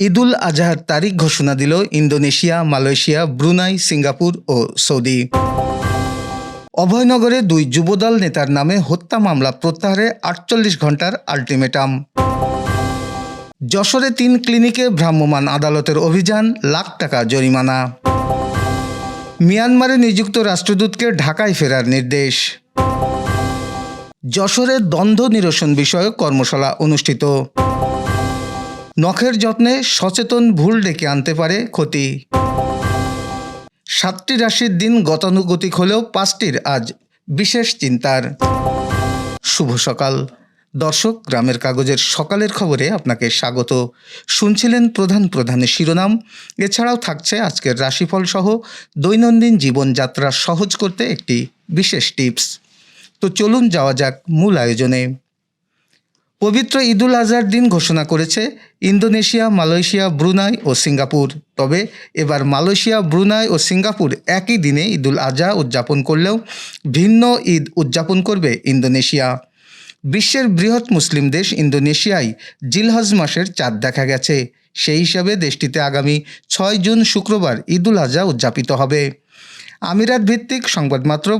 ঈদুল আজহার তারিখ ঘোষণা দিল ইন্দোনেশিয়া, মালয়েশিয়া, ব্রুনাই, সিঙ্গাপুর ও সৌদি। অভয়নগরে দুই যুবদল নেতার নামে হত্যা মামলা প্রত্যাহারে আটচল্লিশ ঘণ্টার আলটিমেটাম। যশোরে তিন ক্লিনিকে ভ্রাম্যমাণ আদালতের অভিযান, লাখ টাকা জরিমানা। মিয়ানমারে নিযুক্ত রাষ্ট্রদূতকে ঢাকায় ফেরার নির্দেশ। যশোরে দ্বন্দ্ব নিরসন বিষয়ক কর্মশালা অনুষ্ঠিত। নখের যত্নে সচেতন ভুল ডেকে আনতে পারে ক্ষতি। সাতটি রাশির দিন গতানুগতিক হলেও পাঁচটির আজ বিশেষ চিন্তার। শুভ সকাল। দর্শক, গ্রামের কাগজের সকালের খবরে আপনাকে স্বাগত। শুনছিলেন প্রধান প্রধান শিরোনাম। এছাড়াও থাকছে আজকের রাশিফল সহ দৈনন্দিন জীবনযাত্রা সহজ করতে একটি বিশেষ টিপস। তো চলুন যাওয়া যাক মূল আয়োজনে। পবিত্র ঈদুল আজহার দিন ঘোষণা করেছে ইন্দোনেশিয়া, মালয়েশিয়া, ব্রুনাই ও সিঙ্গাপুর। তবে এবার মালয়েশিয়া, ব্রুনাই ও সিঙ্গাপুর একই দিনে ঈদুল আজহা উদযাপন করলেও ভিন্ন ঈদ উদযাপন করবে ইন্দোনেশিয়া। বিশ্বের বৃহৎ মুসলিম দেশ ইন্দোনেশিয়ায় জিলহজ মাসের চাঁদ দেখা গেছে। সেই হিসাবে দেশটিতে আগামী ছয় জুন শুক্রবার ঈদুল আজহা উদযাপিত হবে। আমিরাত ভিত্তিক সংবাদমাত্র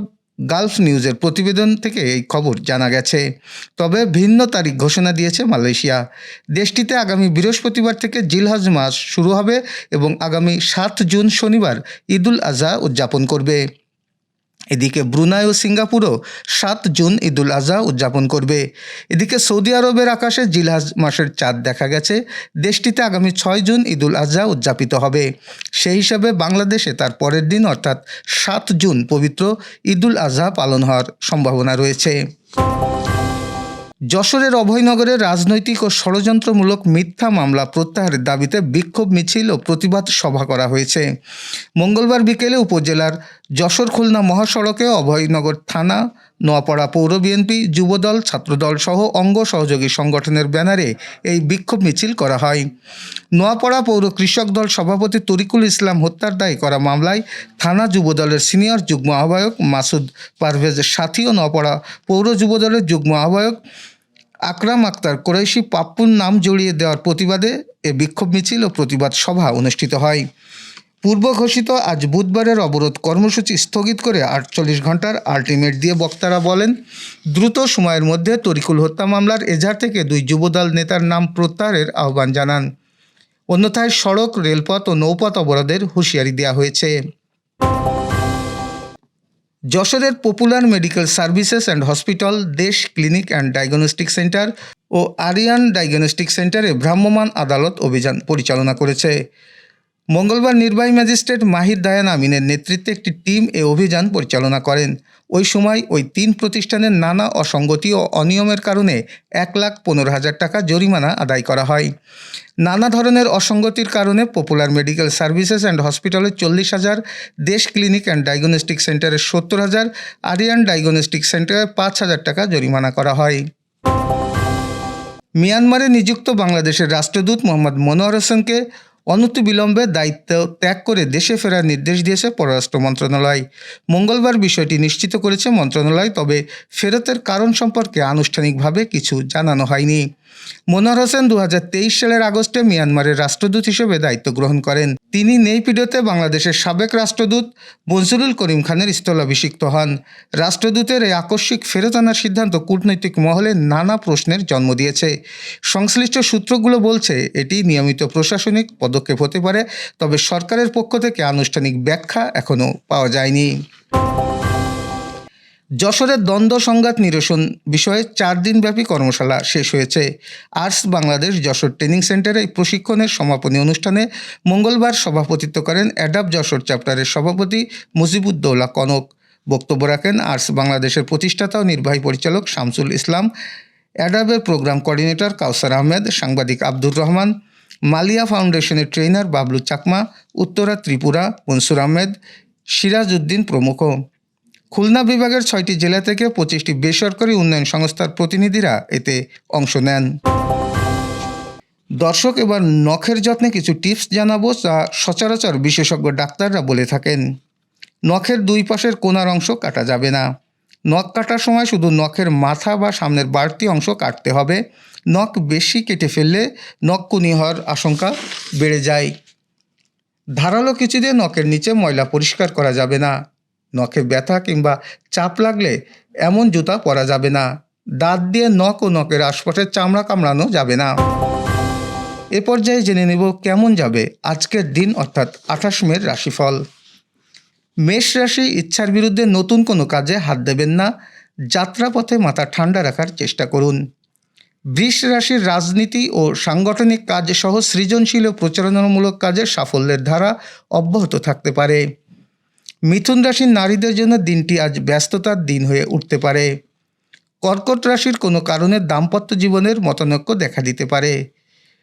গালফ নিউজের প্রতিবেদন থেকে এই খবর জানা গেছে। তবে ভিন্ন তারিখ ঘোষণা দিয়েছে মালয়েশিয়া। দেশটিতে আগামী বৃহস্পতিবার থেকে জিলহজ মাস শুরু হবে এবং আগামী সাত জুন শনিবার ঈদুল আজহা উদযাপন করবে। এদিকে ব্রুনাই ও সিঙ্গাপুরও সাত জুন ঈদুল আজহা উদযাপন করবে। এদিকে সৌদি আরবের আকাশে জিলহাজ মাসের চাঁদ দেখা গেছে। দেশটিতে আগামী ছয় জুন ঈদুল আজহা উদযাপিত হবে। সেই হিসাবে বাংলাদেশে তার পরের দিন, অর্থাৎ সাত জুন, পবিত্র ঈদুল আজহা পালন হওয়ার সম্ভাবনা রয়েছে। যশোরের অভয়নগরে রাজনৈতিক ও ষড়যন্ত্রমূলক মিথ্যা মামলা প্রত্যাহারের দাবিতে বিক্ষোভ মিছিল ও প্রতিবাদ সভা করা হয়েছে। মঙ্গলবার বিকেলে উপজেলার যশোর খুলনা মহাসড়কে অভয়নগর থানা, নোয়াপাড়া পৌর বিএনপি, যুবদল, ছাত্রদল সহ অঙ্গ সহযোগী সংগঠনের ব্যানারে এই বিক্ষোভ মিছিল করা হয়। নোয়াপাড়া পৌর কৃষক দল সভাপতি তরিকুল ইসলাম হত্যার দায় করা মামলায় থানা যুবদলের সিনিয়র যুগ্ম আহ্বায়ক মাসুদ পারভেজের সাথী ও নোয়াপাড়া পৌর যুবদলের যুগ্ম আহ্বায়ক আকরাম আক্তার কোরাইশি পাপ্পুর নাম জড়িয়ে দেওয়ার প্রতিবাদে এ বিক্ষোভ মিছিল ও প্রতিবাদ সভা অনুষ্ঠিত হয়। পূর্ব ঘোষিত আজ বুধবারের অবরোধ কর্মসূচি স্থগিত করে আটচল্লিশ ঘণ্টার আলটিমেট দিয়ে বক্তারা বলেন, দ্রুত সময়ের মধ্যে তরিকুল হত্যা মামলার এজাহার থেকে দুই যুবদল নেতার নাম প্রত্যাহারের আহ্বান জানান। অন্যথায় সড়ক, রেলপথ ও নৌপথ অবরোধের হুঁশিয়ারি দেওয়া হয়েছে। যশোরের popular medical services and hospital, Desh clinic and diagnostic centre O Aryan diagnostic সেন্টারে ভ্রাম্যমাণ আদালত অভিযান পরিচালনা করেছে। মঙ্গলবার নির্বাহী ম্যাজিস্ট্রেট মাহির দায়ান আমিনের নেতৃত্বে একটি টিম এ অভিযান পরিচালনা করেন। ওই সময় ওই তিন প্রতিষ্ঠানের নানা অসঙ্গতি ও অনিয়মের কারণে এক লাখ পনেরো হাজার টাকা জরিমানা আদায় করা হয়। নানা ধরনের অসঙ্গতির কারণে পপুলার মেডিকেল সার্ভিসেস অ্যান্ড হসপিটালের চল্লিশ হাজার, দেশ ক্লিনিক অ্যান্ড ডায়াগনস্টিক সেন্টারের সত্তর হাজার, আরিয়ান ডায়াগনস্টিক সেন্টারে পাঁচ হাজার টাকা জরিমানা করা হয়। মিয়ানমারে নিযুক্ত বাংলাদেশের রাষ্ট্রদূত মোহাম্মদ মনোয়ার হোসেনকে অনতিবিলম্বে দায়িত্ব ত্যাগ করে দেশে ফেরার নির্দেশ দিয়েছে পররাষ্ট্র মন্ত্রণালয়। মঙ্গলবার বিষয়টি নিশ্চিত করেছে মন্ত্রণালয়, তবে ফেরতের কারণ সম্পর্কে আনুষ্ঠানিকভাবে কিছু জানানো হয়নি। মনোয়ার হোসেন দু হাজার তেইশ সালের আগস্টে মিয়ানমারের রাষ্ট্রদূত হিসেবে দায়িত্ব গ্রহণ করেন। তিনি নেইপিডোতে বাংলাদেশের সাবেক রাষ্ট্রদূত মনসুরুল করিম খানের স্থলাভিষিক্ত হন। রাষ্ট্রদূতের এই আকস্মিক ফেরত আনার সিদ্ধান্ত কূটনৈতিক মহলে নানা প্রশ্নের জন্ম দিয়েছে। সংশ্লিষ্ট সূত্রগুলো বলছে, এটি নিয়মিত প্রশাসনিক পদক্ষেপ হতে পারে, তবে সরকারের পক্ষ থেকে আনুষ্ঠানিক ব্যাখ্যা এখনও পাওয়া যায়নি। যশোরের দ্বন্দ্ব সংঘাত নিরসন বিষয়ে চার দিনব্যাপী কর্মশালা শেষ হয়েছে। আর্টস বাংলাদেশ যশোর ট্রেনিং সেন্টারে প্রশিক্ষণের সমাপনী অনুষ্ঠানে মঙ্গলবার সভাপতিত্ব করেন অ্যাডাপ যশোর চ্যাপ্টারের সভাপতি মুজিবুদ্দৌলা কনক। বক্তব্য রাখেন আর্টস বাংলাদেশের প্রতিষ্ঠাতা ও নির্বাহী পরিচালক শামসুল ইসলাম। অ্যাডাবের প্রোগ্রাম কোঅর্ডিনেটর কাউসার আহমেদ, সাংবাদিক আব্দুর রহমান, মালিয়া ফাউন্ডেশনের ট্রেনার বাবলু চাকমা, উত্তরা ত্রিপুরা মনসুর আহমেদ সিরাজ উদ্দিন প্রমুখ। খুলনা বিভাগের ছয়টি জেলা থেকে পঁচিশটি বেসরকারি উন্নয়ন সংস্থার প্রতিনিধিরা এতে অংশ নেন। দর্শক, এবার নখের যত্নে কিছু টিপস জানাব যা সচরাচর বিশেষজ্ঞ ডাক্তাররা বলে থাকেন। নখের দুই পাশের কোনার অংশ কাটা যাবে না। নখ কাটার সময় শুধু নখের মাথা বা সামনের বাড়তি অংশ কাটতে হবে। নখ বেশি কেটে ফেললে নখকুনি হওয়ার আশঙ্কা বেড়ে যায়। ধারালো কিছু দিয়ে নখের নিচে ময়লা পরিষ্কার করা যাবে না। নখে ব্যথা কিংবা চাপ লাগলে এমন জুতা পরা যাবে না। দাঁত দিয়ে নখ ও নখের আশপাশের চামড়া কামড়ানো যাবে না। এ পর্যায়ে জেনে নেব কেমন যাবে আজকের দিন, অর্থাৎ আঠাশ মের রাশিফল। মেষ রাশি ইচ্ছার বিরুদ্ধে নতুন কোনো কাজে হাত দেবেন না। যাত্রাপথে মাথা ঠান্ডা রাখার চেষ্টা করুন। বৃষ রাশির রাজনীতি ও সাংগঠনিক কাজ সহ সৃজনশীল ও প্রচারণামূলক কাজে সাফল্যের ধারা অব্যাহত থাকতে পারে। মিথুন রাশির নারীদের জন্য দিনটি আজ ব্যস্ততার দিন হয়ে উঠতে পারে। কর্কট রাশির কোনো কারণে দাম্পত্য জীবনের মতানৈক্য দেখা দিতে পারে।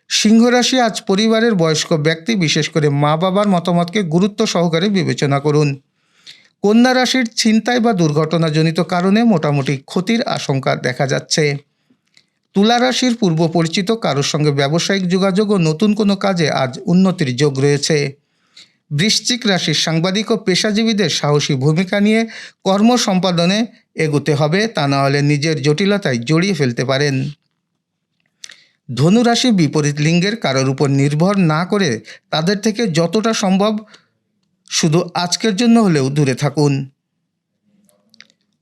সিংহ রাশি আজ পরিবারের বয়স্ক ব্যক্তি, বিশেষ করে মা বাবার মতামতকে গুরুত্ব সহকারে বিবেচনা করুন। কন্যা রাশির ছিনতাই বা দুর্ঘটনাজনিত কারণে মোটামুটি ক্ষতির আশঙ্কা দেখা যাচ্ছে। তুলা রাশির পূর্ব পরিচিত কারোর সঙ্গে ব্যবসায়িক যোগাযোগ ও নতুন কোনো কাজে আজ উন্নতির যোগ রয়েছে। বৃশ্চিক রাশির সাংবাদিক ও পেশাজীবীদের সাহসী ভূমিকা নিয়ে কর্ম সম্পাদনে এগোতে হবে, তা না হলে নিজের জটিলতায় জড়িয়ে ফেলতে পারেন। ধনুরাশি বিপরীত লিঙ্গের কারোর উপর নির্ভর না করে তাদের থেকে যতটা সম্ভব শুধু আজকের জন্য হলেও দূরে থাকুন।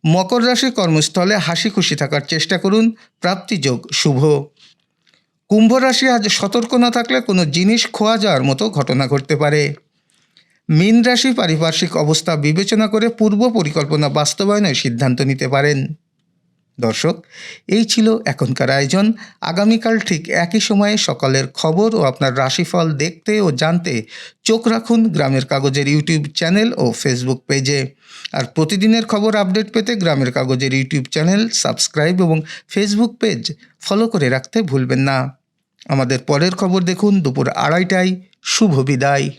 মকর রাশি কর্মস্থলে হাসি খুশি থাকার চেষ্টা করুন। প্রাপ্তিযোগ শুভ। কুম্ভ রাশি আজ সতর্ক না থাকলে কোনো জিনিস খোয়া যাওয়ার মতো ঘটনা ঘটতে পারে। মীন রাশি পারিপার্শ্বিক অবস্থা বিবেচনা করে পূর্ব পরিকল্পনা বাস্তবায়নের সিদ্ধান্ত নিতে পারেন। দর্শক, এই ছিল এখনকার আয়োজন। আগামীকাল ঠিক একই সময়ে সকালের খবর ও আপনার রাশিফল দেখতে ও জানতে চোখ রাখুন গ্রামের কাগজের ইউটিউব চ্যানেল ও ফেসবুক পেজে। আর প্রতিদিনের খবর আপডেট পেতে গ্রামের কাগজের ইউটিউব চ্যানেল, সাবস্ক্রাইব এবং ফেসবুক পেজ ফলো করে রাখতে ভুলবেন না। আমাদের পরের খবর দেখুন দুপুর আড়াইটায়। শুভ বিদায়।